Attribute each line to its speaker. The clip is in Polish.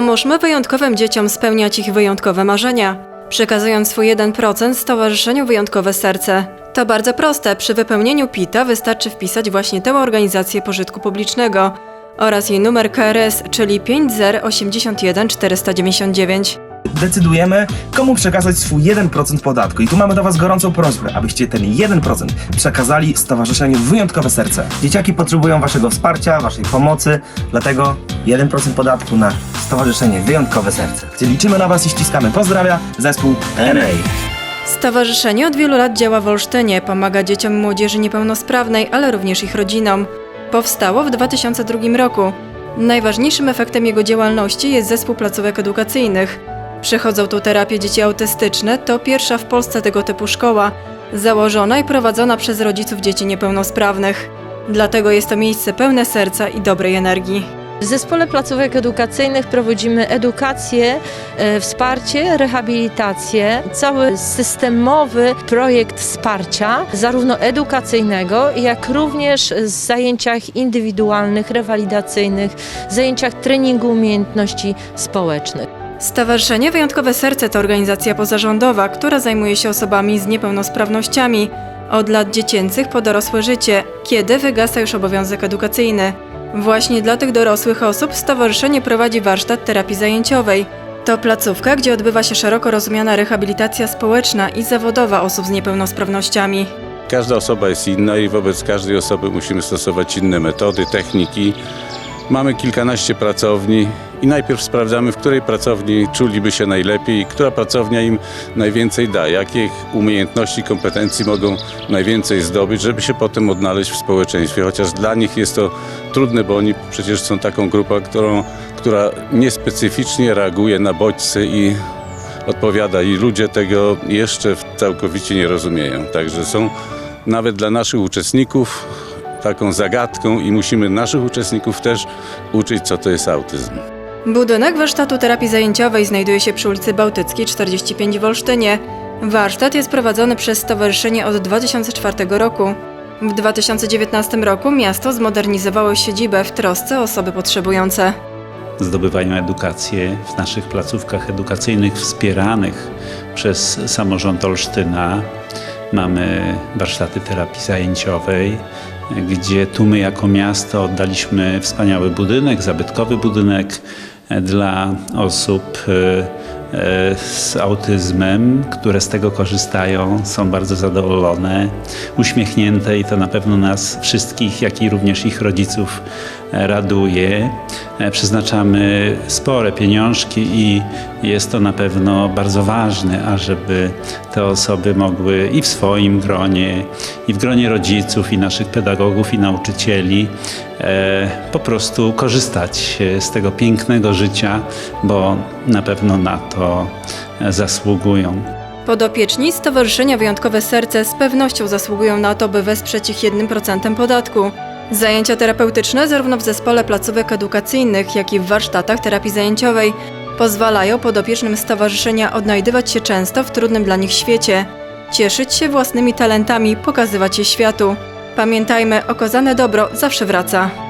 Speaker 1: Pomóżmy wyjątkowym dzieciom spełniać ich wyjątkowe marzenia, przekazując swój 1% Stowarzyszeniu Wyjątkowe Serce. To bardzo proste, przy wypełnieniu PIT-a wystarczy wpisać właśnie tę organizację pożytku publicznego oraz jej numer KRS, czyli 5081 499.
Speaker 2: decydujemy, komu przekazać swój 1% podatku. I tu mamy do Was gorącą prośbę, abyście ten 1% przekazali Stowarzyszeniu Wyjątkowe Serce. Dzieciaki potrzebują Waszego wsparcia, Waszej pomocy, dlatego 1% podatku na Stowarzyszenie Wyjątkowe Serce. Gdzie liczymy na Was i ściskamy. Pozdrawia zespół NA.
Speaker 1: Stowarzyszenie od wielu lat działa w Olsztynie, pomaga dzieciom młodzieży niepełnosprawnej, ale również ich rodzinom. Powstało w 2002 roku. Najważniejszym efektem jego działalności jest zespół placówek edukacyjnych. Przechodzą tu terapię dzieci autystyczne, to pierwsza w Polsce tego typu szkoła, założona i prowadzona przez rodziców dzieci niepełnosprawnych. Dlatego jest to miejsce pełne serca i dobrej energii.
Speaker 3: W Zespole Placówek Edukacyjnych prowadzimy edukację, e, wsparcie, rehabilitację, cały systemowy projekt wsparcia, zarówno edukacyjnego, jak również w zajęciach indywidualnych, rewalidacyjnych, zajęciach treningu umiejętności społecznych.
Speaker 1: Stowarzyszenie Wyjątkowe Serce to organizacja pozarządowa, która zajmuje się osobami z niepełnosprawnościami od lat dziecięcych po dorosłe życie, kiedy wygasa już obowiązek edukacyjny. Właśnie dla tych dorosłych osób stowarzyszenie prowadzi warsztat terapii zajęciowej. To placówka, gdzie odbywa się szeroko rozumiana rehabilitacja społeczna i zawodowa osób z niepełnosprawnościami.
Speaker 4: Każda osoba jest inna i wobec każdej osoby musimy stosować inne metody, techniki. Mamy kilkanaście pracowni i najpierw sprawdzamy, w której pracowni czuliby się najlepiej która pracownia im najwięcej da, jakich umiejętności, kompetencji mogą najwięcej zdobyć, żeby się potem odnaleźć w społeczeństwie. Chociaż dla nich jest to trudne, bo oni przecież są taką grupą, którą, która niespecyficznie reaguje na bodźce i odpowiada i ludzie tego jeszcze całkowicie nie rozumieją. Także są nawet dla naszych uczestników taką zagadką i musimy naszych uczestników też uczyć, co to jest autyzm.
Speaker 1: Budynek warsztatu terapii zajęciowej znajduje się przy ulicy Bałtyckiej 45 w Olsztynie. Warsztat jest prowadzony przez stowarzyszenie od 2004 roku. W 2019 roku miasto zmodernizowało siedzibę w trosce osoby potrzebujące.
Speaker 5: zdobywają edukację w naszych placówkach edukacyjnych wspieranych przez samorząd Olsztyna. Mamy warsztaty terapii zajęciowej, gdzie tu my jako miasto oddaliśmy wspaniały budynek, zabytkowy budynek e, dla osób e, e, z autyzmem, które z tego korzystają, są bardzo zadowolone, uśmiechnięte i to na pewno nas wszystkich, jak i również ich rodziców raduje. E, Przeznaczamy spore pieniążki i jest to na pewno bardzo ważne, ażeby te osoby mogły i w swoim gronie, i w gronie rodziców, i naszych pedagogów, i nauczycieli e, po prostu korzystać e, z tego pięknego życia, bo na pewno na to zasługują.
Speaker 1: Podopieczni Stowarzyszenia Wyjątkowe Serce z pewnością zasługują na to, by wesprzeć ich 1% podatku. Zajęcia terapeutyczne zarówno w zespole placówek edukacyjnych, jak i w warsztatach terapii zajęciowej pozwalają podopiecznym stowarzyszenia odnajdywać się często w trudnym dla nich świecie, cieszyć się własnymi talentami, pokazywać je światu. Pamiętajmy, okazane dobro zawsze wraca.